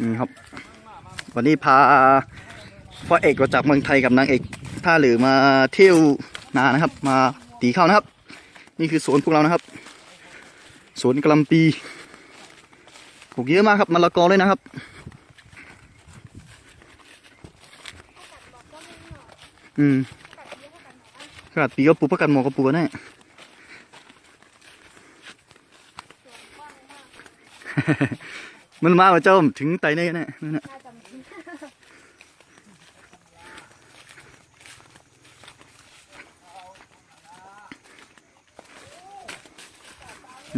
นี่ครับ วันนี้พาพ่อเอกมาจากเมืองไทยกับนางเอกท่าหรือมาเที่ยวนานะครับ มาตีข้าวนะครับ นี่คือสวนพวกเรานะครับ สวนกะหลำปีปลูกเยอะมากครับมะละกอเลยนะครับอืมขนาดปีก็ปลูกประกันหมอก็ปลูกแน่ มันมาว่าเจ้าถึงไตเนี่ยแน่นั่น่ะ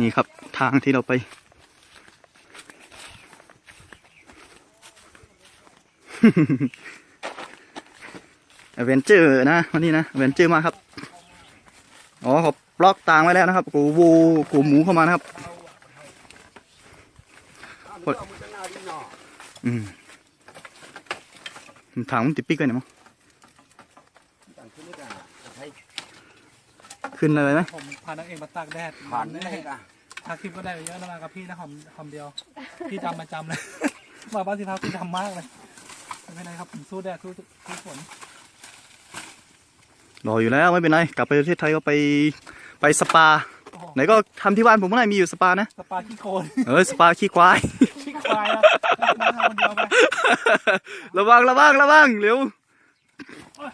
นี่ครับทางที่เราไปอเวนเจอร์นะวันนี้นะอเวนเจอร์มาครับ อ๋อเขาบล็อกต่างไว้แล้วนะครับ กูวูกูหมูเข้ามานะครับ อืมถามมันติดปิ๊กเลยนะมั้งขึ้นเลยไหมผมพานางเอกมาตากแดดผ่านนี่นี่อะถ้าคลิปก็ได้เยอะแล้วมากับพี่นะหอมหอมเดียว พี่จำมาจำเลยมาบ้านที่พักพี่จำมากเลยไม่เป็นไรครับผมสู้แดดสู้สู้ฝนรออยู่แล้วไม่เป็นไรกลับไปประเทศไทยก็ไปไปสปาโอ้โหไหนก็ทำที่บ้านผมเมื่อไหร่มีอยู่สปานะ สปาขี้โคลนเออสปาขี้ควายขี้ ควายนะมาทำคนเดียวไประวังระวังระวังเร็ว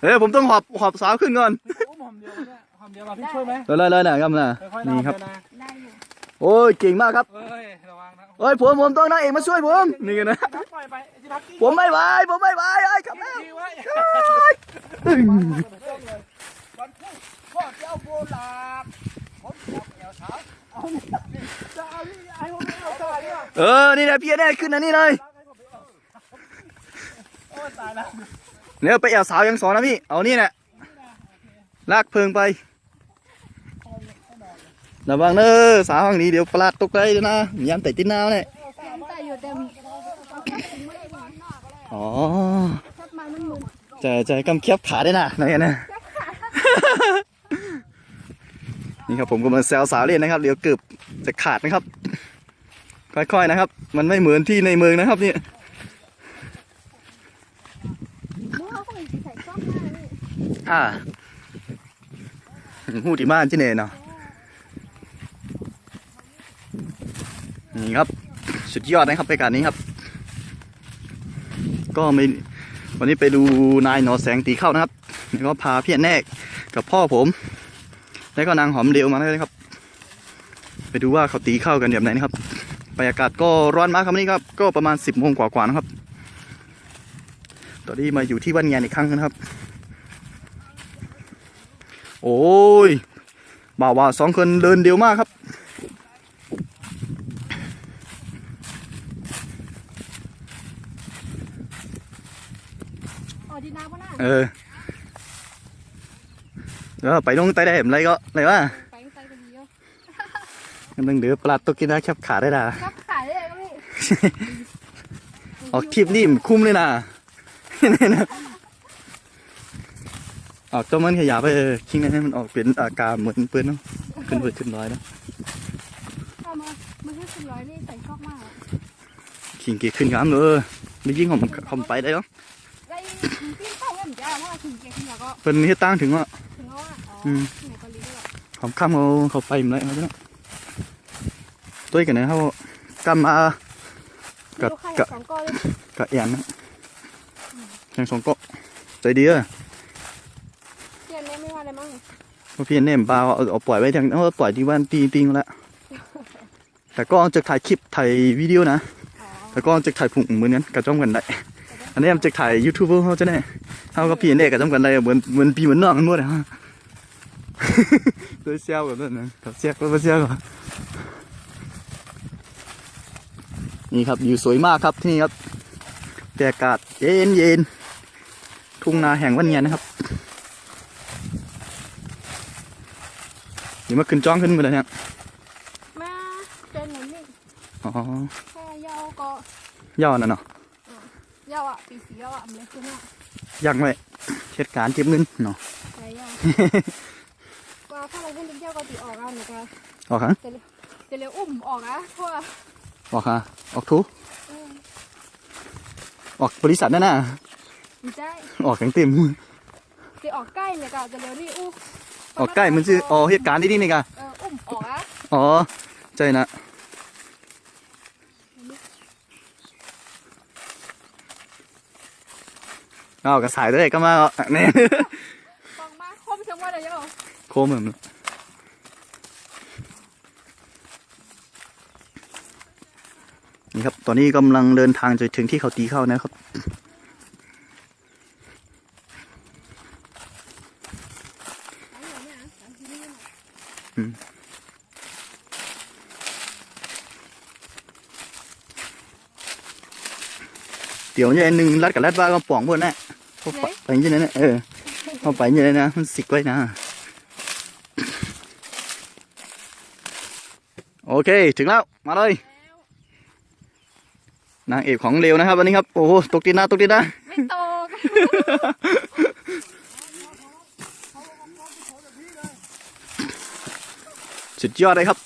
เฮ้ยผมต้องหอบหอบสาวขึ้นก่อนโอ้หอมเดียวเนี่ยหอมเดียวมาพี่ช่วยไหมเลยเลยเลยนะครับนะค่อยๆนี่นี่ครับ นะได้อยู่โอ้ยเก่งมากครับเอ้ยระวังนะเอ้ยผมผมต้องนางเอกมาช่วยผมนี่ไงนะพักปล่อยไปที่พักกี้ผมไม่ไหวผมไม่ไหวไอ้ครับแล้วขี้ไว้พ่อเจ้าโบราณผมจับแอวสาวจะ เออ นี่ยเออนี่แหละพี่แน่ขึ้นอันนี้เลยโอ้ยตายแล้วเนี่ยไปแอวสาวยังสอนนะพี่ เอานี่แหละ ลากเพิงไประวังเนอะสาวฝั่งนี้เดี๋ยวปลาดตกใจเลยนะยามแต่ติดหนาวเนี่ยอ๋อจะจะกำเคียบขาได้นะนั่นไงนะ นี่ครับผมกำลังแซวสาวเล่นนะครับเดี๋ยวเกือบจะขาดนะครับ ค่อยๆนะครับ มันไม่เหมือนที่ในเมืองนะครับเนี่ยอ่าหูที่บ้านที่เนเนาะนี่ครับ สุดยอดนะครับไปการนี้ครับ ก็ไม่วันนี้ไปดูนายหนอแสงตีเข้านะครับแล้วก็พาพี่แนกกับพ่อผม แล้วก็นางหอมเดียวมาเลยครับ ไปดูว่าเขาตีเข้ากันแบบไหนนะครับบรรยากาศก็ร้อนมากครับวันนี้ครับ ก็ประมาณสิบโมงกว่าๆนะครับ ตอนนี้มาอยู่ที่วันงานอีกครั้งนะครับ โอ้ยบ่าวว่าสองคนเดินเดียวมากครับอ๋อดีน้ำก็น่าเออ แล้วไปลงใต้ได้เห็นอะไรก็อะไรวะไปใส่กันดีเยอะกันนึงเดือปลาตกกินได้แคบขาได้ด่าครับขายได้ก็พี่ออกทริปนี่มันคุ้มเลยนะนี่นะออกตัวมันขยับไปเออคิงให้มันออกเป็นอาการเหมือนปืนเนาะขึ้นเปิดขึ้นร้อยเนาะถ้ามามันแค่สิบร้อยนี่ใส่กล้องมากคิงเกขึ้นงามเลยไม่ยิ่งผมผมไปได้เนาะไอ้พี่เข้าเงินจ้าเพราะว่าถึงเกียร์ขึ้นแล้วก็เป็นเฮ็ดตั้งถึงว่าถึงแล้วอะ อ๋ออืมไหนก็รีบด้วยผมข้ามเขาเขาไปมาแล้วเนาะตัวกันนะเขากำมากับลูกค้ากับสองก้อนเลยกับแอนนะยังสองเกาะใจดีเออเกียร์นี้ไม่ว่าอะไรมั้งเพราะพี่เน่มปลาเอาเอาปล่อยไว้ทางเอาปล่อยที่บ้านตีติงแล้วแต่ก็จะถ่ายคลิปถ่ายวิดีโอนะอ๋อแล้วก็จะถ่ายผุ่งเหมือนกันกับจ้อมกันได้อันนี้มันจะถ่ายยูทูบเบอร์เขาจะแน่เขาก็พี่เน่กับจ้อมกันได้เหมือนเหมือนปีเหมือนน้องกันหมดอะฮะ ตัวเซี่ยวแบบนั้นนะกับเซี่ยวก็เซี่ยวก็นี่ครับอยู่สวยมากครับที่นี่ครับบรรยากาศเย็นเย็นทุ่งนาแห่งวันเงียนะครับเดี๋ยวมาขึ้นจ้องขึ้นมาเลยเนี่ยมาเจนหนุนนี่อ๋อแ่ยาวก็ย่อน่ะเนาะยาวอะปีสียาวอะมันเลยคือเนี่ยยังไว้เหตุการณ์เก็บเงินเนาะ อะไรยาวก็ถ้าเราเพิ่งเที่ยวก็ตีออกอะหนูก็ออกฮะจะเร็วอุ้มออกอะเพราะว่าออกฮะออกทุเออออกบริษัทนั่นน่ะไม่ใช่ออกแข็งเต็มที่ออกใกล้เนี่ยก็จะเร็วนี่อู้ออกใกล้มันชื่ออ๋อเหตุการณ์ที่นี่นี่กะเอออุ้มออกอะอ๋อใช่นะเอากระสายด้วยก็มาเอาเนี่ยฟังมาคมเชิงว่าอะไรยัง ไงโคมเหมือนนี่ครับ ตอนนี้กำลังเดินทางจะถึงที่เขาตีเข้านะครับเดี๋ยวเนี่ยหนึ่งรัดกับรัดว่าก็ป่องพวกนั้นเขาไปไปอยังไงนะเออเขาไปอยังไงนะมันสิกไว้นะ โอ เค ถึงแล้ว มาเลย นางเอกของเร็วนะครับวันนี้ครับ โอ้โห ตกตีนะตกตีนะ ไม่ตก สุดยอดเลยครับ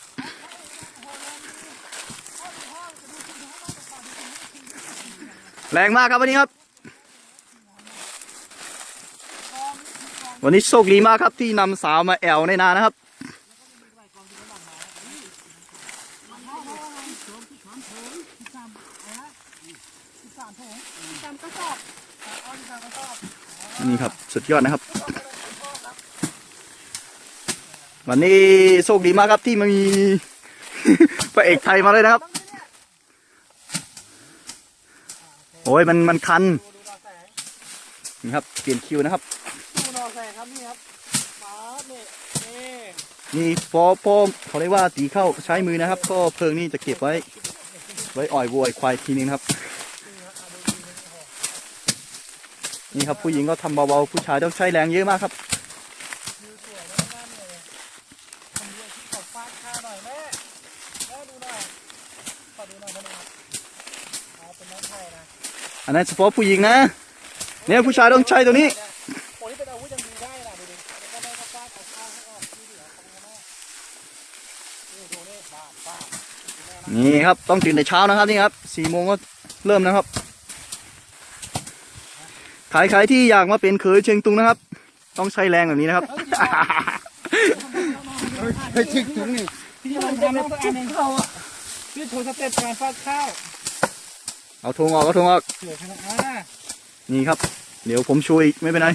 แรงมากครับวันนี้ครับ วันนี้โชคดีมากครับที่นำสาวมาแอวในนานะครับ จำกระสอบ นี่ครับ สุดยอดนะครับ วันนี้โชคดีมากครับที่มีพระเอกไทยมาเลยนะครับ โอ้ยมันมันคันนี่ครับ เปลี่ยนคิวนะครับนี่ครับนี่นี่นี่พอพอเขาเรียกว่าตีเข้าใช้มือนะครับ ก็เพลิงนี่จะเก็บไว้ ไว้อ่อยวัวอ่อยควายทีนึงครับ นี่ครับผู้หญิงก็ทำเบาๆผู้ชายต้องใช้แรงเยอะมากครับขอฟาดข้าหน่อยแม่แม่ดูหน่อยขอดูหน่อยได้ไหมครับเอาเป็นน้องไทยนะอันนั้นเฉพาะผู้หญิงนะเนี่ยผู้ชายต้องใช้ตัวนี้โอ้นี่เป็นอาวุธยังดีได้นะดูดิแล้วก็ได้ก็ฟาดเอาข้าวให้ออกที่เหลือทำยังไงนี่ดูนี่ฟาดฟาดนี่ครับต้องตื่นแต่เช้านะครับนี่ครับสี่โมงก็เริ่มนะครับ ใครๆที่อยากมาเป็นเคยเชียงตุงนะครับ ต้องใช้แรงแบบนี้นะครับ เฮ้ยชิกถึงนี่พี่ลองทำแล้วก็อันหนึ่งเข้าอะพี่โชว์สเต็ปการฟาดข้าวเอาทงออกเอาทงออกเสือชนะอ่านี่ครับ เดี๋ยวผมช่วยไม่เป็นไร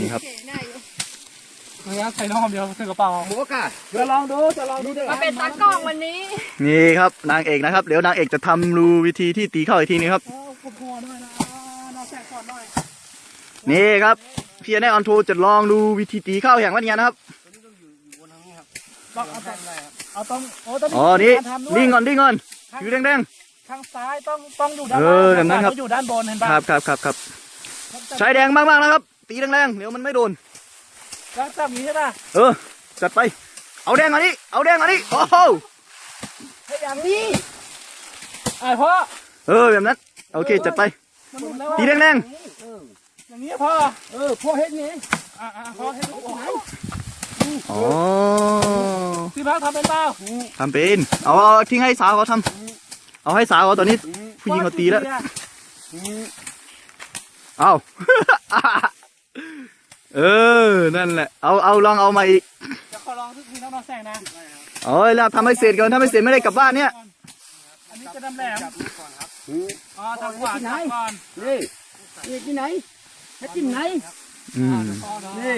นี่ครับเก๋หน้าอยู่เนื้อใส่น้องเดียวใส่กระเป๋าหัวกะจะลองดูจะลองดูเด้อมาเป็นตากล้องวันนี้นี่ครับนางเอกนะครับ เดี๋ยวนางเอกจะทำรูวิธีที่ตีเข้าอีกทีนึงครับ เอาขบคอด้วยนะอ่า นอแสกก่อนหน่อยนี่ครับพี่แน่ออนโทจะลองดูวิธีตีเข้าอย่างวันนี้นะครับต้องเอาต้องเอาต้องโอ้ต้องมีอ๋อนี่การทำด้วยนิ่งก่อนนิ่งก่อนถือแดงทางซ้ายต้องต้องอยู่ด้านเอล่างอแบบนั้นครับทางซ้ายอยู่ด้านบนเห็นๆป่ะครับครับครับครับใช้แดงมากๆนะครับ ตีแรงๆเดี๋ยวมันไม่โดนแล้วจับอย่างนี้ใช่ป่ะเออจัดไป เอาแดงอันนี้ เอาแดงอันนี้โอ้โหให้อย่างนี้ไอ้พ่อเออแบบนั้น โอเคจัดไป มันหลุดแล้วตีแรงอย่างนี้พ่อเออพ่อเฮ็ดนี่อะอะพ่อให้ดูโอ้โหๆอ๋อพี่พักทำเป็นเปล่าทำเป็นเอาเอาทิ้งให้สาวเขาทำเอาให้สาวเขาตอนนี้ผู้หญิงเขาตีแล้วเอาเออนั่นแหละเอาเอาลองเอามาอีกจะขอลองทุกทีน้องนอแสงนะเอ้ยแล้วทำให้เสร็จก่อนถ้าไม่เสร็จไม่ได้กลับบ้านเนี่ยอันนี้จะดำแหลม อ๋อทางขวาจับก่อนนี่นี่ที่ไหนเฮ็ดที่ไหนอืมพ่อเนาะนี่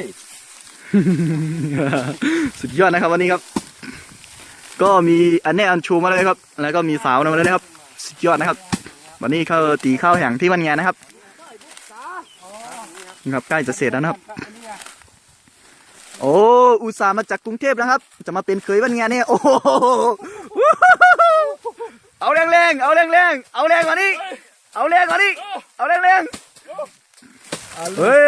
สุดยอดนะครับวันนี้ครับ ก็มีอันแน่อันชูมาเลยครับ แล้วก็มีสาวมาเลยนะครับ สุดยอดนะครับ วันนี้เขาตีข้าวแห่งที่วันงานนะครับนี่ครับใกล้จะเสร็จแล้วนะครับอันนี้อะโอ้อุตส่าห์มาจากกรุงเทพนะครับ จะมาเป็นเคยวันงานเนี่ยโอ้โห เอาแรงแรงๆเอาแรงแรงๆเอาแรงกว่านี้เอาแรงกว่านี้เอาแรงแรงๆเฮ้ย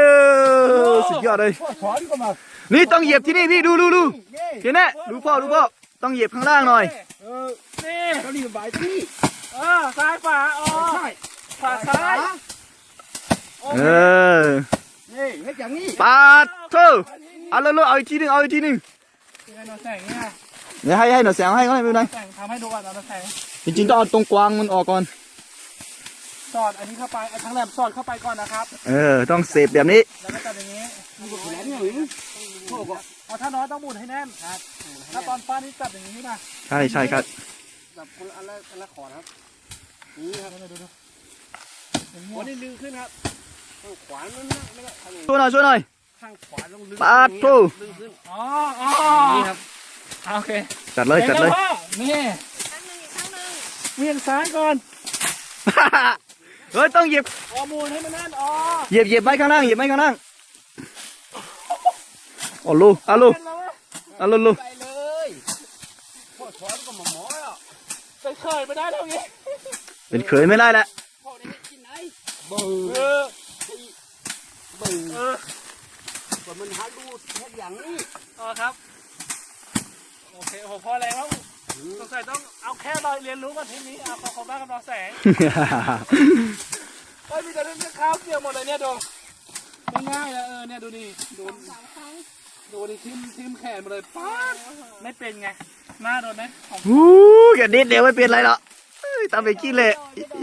สุดยอดเลยพ่อสอนก็มานี่ต้องเหยียบที่นี่พี่ดูดูดูนี่เห็นไหมดูพ่อดูพ่อต้องเหยียบข้างล่างหน่อยเออนี่ก็รีบไปที่นี่เออซ้ายขวาอ๋อใช่ขวาซ้ายโอเอเคอนี่เฮ็ดอย่างนี้ปาดเธอเอาเร็วๆเอาอีกทีหนึงเอาอีกทีหนึงยังไงนอแสงเนี่ยเดี๋ยวให้ให้หน่อยเสียงให้ก็ไม่เป็นไรแสงทำให้ดูก่อนนอแสง จริงๆต้องเอาตรงกวางมันออกก่อน สอดอันนี้เข้าไปเอาทั้งแหลมสอดเข้าไปก่อนนะครับ เออ ต้องเสพแบบนี้ แล้วก็จับอย่างนี้มีกฎหมายเนี่ยหรือพวกก็เอาถ้าน้อยต้องหมุนให้แน่นถ้าตอนฟ้านี่จับอย่างนี้นะใช่ใช่ครับแบบคนละอันละอันละขอนะครับนี่ครับดูดูดูอย่างนี้วันนี้ลึงขึ้นครับข้างขวานั่นนะไม่ได้ทางนี้ช่วยหน่อยช่วยหน่อยข้างขวาต้องลึงปาดทู่ลึงขึ้นอ๋ออ๋อนี่ครับโอเคจัดเลยจัดเลยพ่อนี่ เวียงซ้ายก่อน เฮ้ยต้องเหยียบอ๋อหมุนให้มันแน่นอ๋อเหยียบเหยียบไม้ข้างล่างเหยียบไม้ข้างล่างโอ้ลูอาลูเป็นแล้ววะอาลูลูไปเลยพ่อสอนก็มาหมออะไปเคยไม่ได้เท่านี้เป็นเขยไม่ได้แล้วพ่อได้กินไหนเบื่เอออเบื่อเออว่ามันหาดูแค่อย่างนี้อ๋อครับ โอเคโอ้โหพอแล้ว สงสัยต้องเอาแค่เราเรียนรู้กันทีนี้เอาขอขอบคุณมากครับน้องแสงเฮ้ยมีแต่เรื่องข้าวเกี่ยวหมดเลยเนี่ยดูง่ายๆนะเออเนี่ยดูดิดูสามครั้งดูดิทิมทิมแขนมาเลยป๊าดไม่เป็นไงหน้าโดนไหมของวู้แกนิดเดียวไม่เป็นไรหรอกเอ้ยตามไปกี้เลย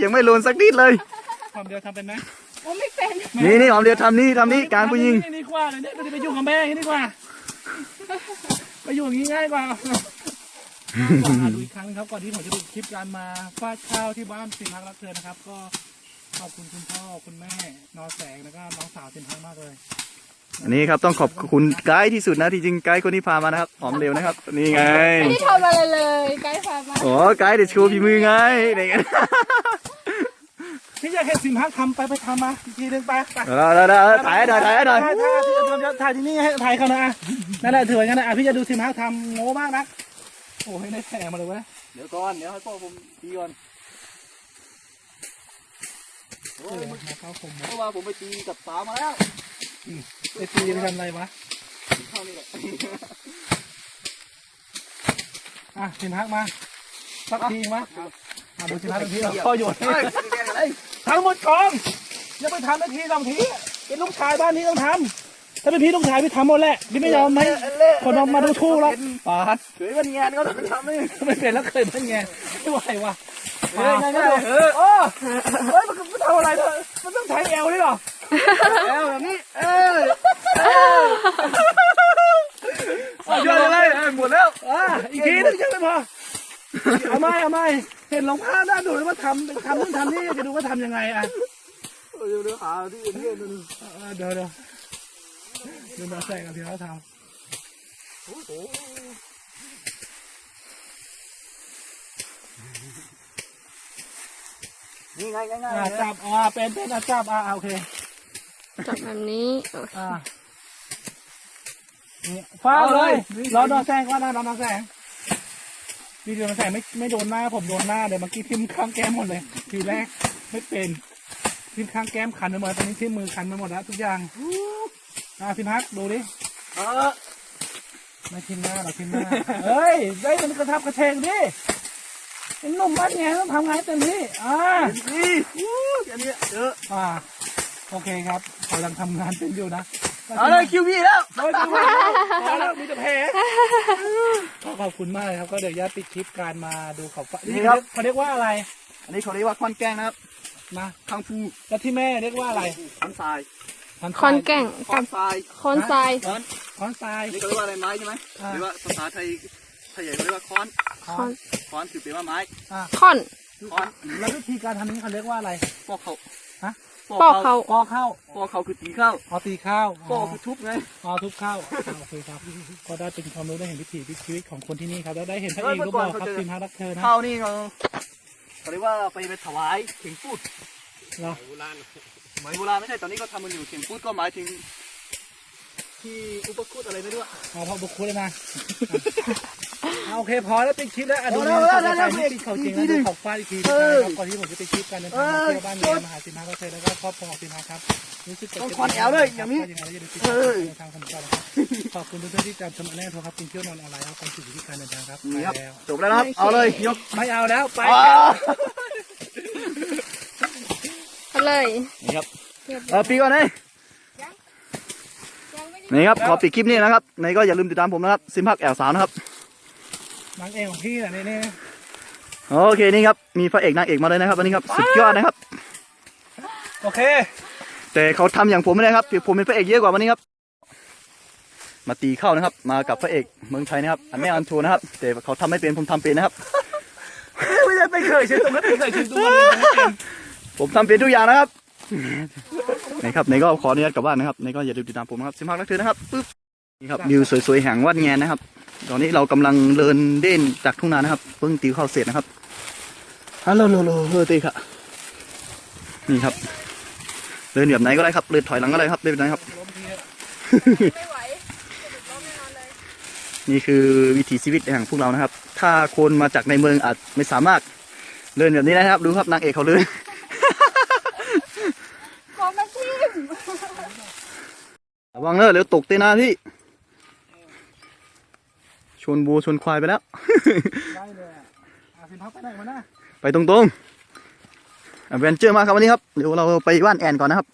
ยังไม่โลนสักนิดเลยความเดียวทำเป็นไหมโอ้ไม่เป็นนี่นี่หอมเดียวทำนี่ทำนี่การผู้หญิงนี่ดีกว่าเลยเนี่ยก็จะไปอยู่กับแม่อย่างนี้ดีกว่าไปอยู่อย่างนี้ง่ายกว่าก่อนอ่าน ดูอีกครั้งครับก่อนที่ผมจะดูคลิปการมาฟาดข้าวที่บ้านสินพักรักเธอนะครับ ก็ขอบคุณคุณพ่อคุณแม่นอแสงแล้วก็น้องสาวสินพักมากเลยอันนี้ครับต้องขอบคุณไกด์ที่สุดนะที่จริงไกด์คนที่พามานะครับหอมเร็วนะครับนี่ไงไม่ได้ทำอะไรเลยไกด์พามาโอ้ไกด์เดี๋ยวโชว์ฝีมือไงนี่ไงพี่อยากเห็นสินพักทำไปไปทำมาอีกทีหนึงไปไปเออเดี๋ยวเดี๋ยวถ่ายให้หน่อยถ่ายให้หน่อยถ่ายถ่ายที่จะถ่ายที่นี่ให้ถ่ายเขานะนั่นแหละถือว่างั้นนะอะพี่จะดูสินพักทำโง่มากนะ โอ้ยได้แผลมาเลยเว้ยเดี๋ยวก่อน เดี๋ยวให้พ่อผมตีก่อนโอ้ยมาเข้าผมเพราะว่าผมไปตีกับสาวมาแล้วไอ้ตีไปทำอะไรวะเท่านี้แหละอะสินพักมาสักทีมะอะดูสินพักทังทีเราพ่อโยนให้เฮ้ยแกงอะไรทั้งหมดกองยังไม่ทำนาทีสองทีเป็นลูกชายบ้านนี้ต้องทำ ถ้าเป็นพี่ลูกชายพี่ทำหมดแหละพี่ไม่ยอมไหมคนออกมาดูถูกหรอกปาดเฮ้ยวันงานเขาต้องทำเลยไม่เป็นแล้วเคยเป็นไงไม่ไหววะเฮ้ยง่ายๆเออโอ้เฮ้ยมันมันทำอะไรเธอมันต้องใช้เอวด้วยเหรอแล้วแบบนี้เออเยอะเลยหมดแล้วอะอีกทีนึงยังไม่พอเอาไม่เอาไม่เห็นรองผ้าหน้าดูแล้วว่าทำทำนู่นทำนี่จะดูว่าทำยังไงอะเดี๋ยวเดี๋ยวหาที่อื่นที่อื่นเออเดี๋ยวเดี๋ยวเดี๋ยวมาแซงกับที่เขาทนี่ไงง่ายำง่ายอะจับอะเป็นเป็นอะจับอะอะโอเคจับแบบนี้อ่านี่ฟ้าเลยรอดอแซงก่อนนะรอดอแซงพี่เดือนแซงไม่ไม่โดนหน้าผมโดนหน้าเดี๋ยวเมื่อกี้ทิมข้างแก้มหมดเลยทีแรกไม่เป็นทิมข้างแก้มคันไปหมดตอนนี้ทิมมือคันไปหมดแล้วทุกอย่าง อ่าทิมฮักดูดิเออไม่ทิมหน้าหรอกทิมหน้าเฮ้ยได้มันกระทับกระเทงดิเป็นหนุ่มบ้านไงต้องทำไงเต็มที่อ่านี่แค่นี้เอออ่าโอเคครับกำลังทำงานเป็นอยู่นะเอาเลยคิวพี่แล้วโอ้ยจังหวะพอแล้วมีแต่แผลก็ขอบคุณมากเลยครับก็เดี๋ยวญาติปิดคลิปการมาดูเขาฟ้านี่ครับเขาเรียกว่าอะไร อันนี้เขาเรียกว่าคอนแกงนะครับนะคังฟูแล้วที่แม่เรียกว่าอะไรคอนทราย คอนแก่งคอนทรายคอนทรายคอนค้อนทรายอันนี้เขาเรียกว่าอะไรไม้ใช่ไหมอ่า หรือว่าภาษาไทยไทยใหญ่เขาเรียกว่าค้อนคอนค้อนคือแปลว่าไม้คอน ค้อนแล้ววิธีการทำนี้เขาเรียกว่าอะไร ปอกเขาฮะ ปอกเขาปอกข้าวปอกเขาคือตีข้าวเอาตีข้าวปอกคือทุบไงเอาทุบข้าวอ่าโอเคครับ ก็ได้เป็นความรู้ได้เห็นวิถีชีวิตของคนที่นี่ครับแล้วได้เห็นพระเอกรูปหล่อครับทีมฮารักเธอนะข้าวนี่เขาเขาเรียกว่าไปไปถวายเข่งพูดเหรอ สมัยโบราณไม่ใช่ตอนนี้ก็ทำมันอยู่เข่งพูดก็หมายถึง ที่อุปคุตอะไรไม่รู้อะเอาพอบุกคุยเลยนะเอาโอเคพอแล้วปิดคลิปแล้วอะดูเอานะแล้วต่อเอาไปแล้วนี่ปิดเขาจริงอีแล้วกทีหนึ่ดูงขอบฟ้าอีกทีเอนะอครับก่อนที่ผมจะไปคลิปกันเดินทางมาเที่ยวบ้านเมียมหาสินค้าเกษตรแล้วก็ครอบครัวของสินค้าครับรู้สึกต้องคอนแอลเลยอย่างนี้ยังไงอย่าลืมติดเอตามอทางผมก่อนนะครับขอบคุณทุกท่านที่จำสมัครแน่โทรครับกินเที่ยวนอนออนไลน์ครับความสุขอยู่ที่การเดินทางครับนี่ครับไปแล้วจบแล้วนะครับ เอาเลยยกไม่เอาแล้วไปอ่า เอาเลย นี่ครับเรียบเออปีก่อนเลยยังไม่ได้นี่ครับ ขอปิดคลิปนี้นะครับในก็อย่าลืมติดตามผมนะครับ ซิมพักแอลสาวนะครับนางเอกของพี่น่ะนี่นี่โอเคนี่ครับ มีพระเอกนางเอกมาเลยนะครับวันนี้ครับ สุดยอดนะครับ โอเค แต่เขาทำอย่างผมไม่ได้ครับผมเป็นพระเอกเยอะกว่าวันนี้ครับ มาตีเข้านะครับ มากับพระเอกเมืองไทยนะครับ อันแม่อันโทนะครับ แต่เขาทำไม่เป็นผมทำเป็นนะครับ ไม่ได้ไม่เคยใช้ตรงนั้นไม่เคยใช้ตรงนั้นเลยไม่เป็น ผมทำเป็นทุกอย่างนะครับนี่ครับในก็ขออนุญาตกลับบ้านนะครับในก็อย่าลืมติดตามผมนะครับสิมพักรักเธอนะครับปึ๊บนี่ครับวิวสวยๆแห่งวัดแงนนะครับ ตอนนี้เรากำลังเดินเด่นจากทุ่งนานะครับเพิ่งตีเข้าเสร็จนะครับฮัลโหลโลโลเฮอตีค่ะนี่ครับ เดินแบบไหนก็ได้ครับเดินถอยหลังก็ได้ครับเดินแบบไหนครับ ไม่ไหวจะติดล้มแน่นอนเลยนี่คือวิถีชีวิตแห่งพวกเรานะครับ ถ้าคนมาจากในเมืองอาจไม่สามารถเดินแบบนี้ได้นะครับ ดูครับนางเอกเขาเลย ของมันทิ่ม ระวังเนอะเดี๋ยวตกเตนาพี่ ชนบัวชนควายไปแล้ว ได้เลยอะอะสินพักไปไหนมานะไปตรงๆแวนเจอร์มากครับวันนี้ครับ เดี๋ยวเราไปบ้านแอนก่อนนะครับ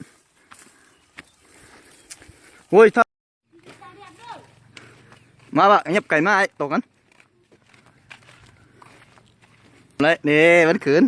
โอ้ยถ้ามาบะเงียบไก่มาไอ้ตกกันเลยนี่มันขืน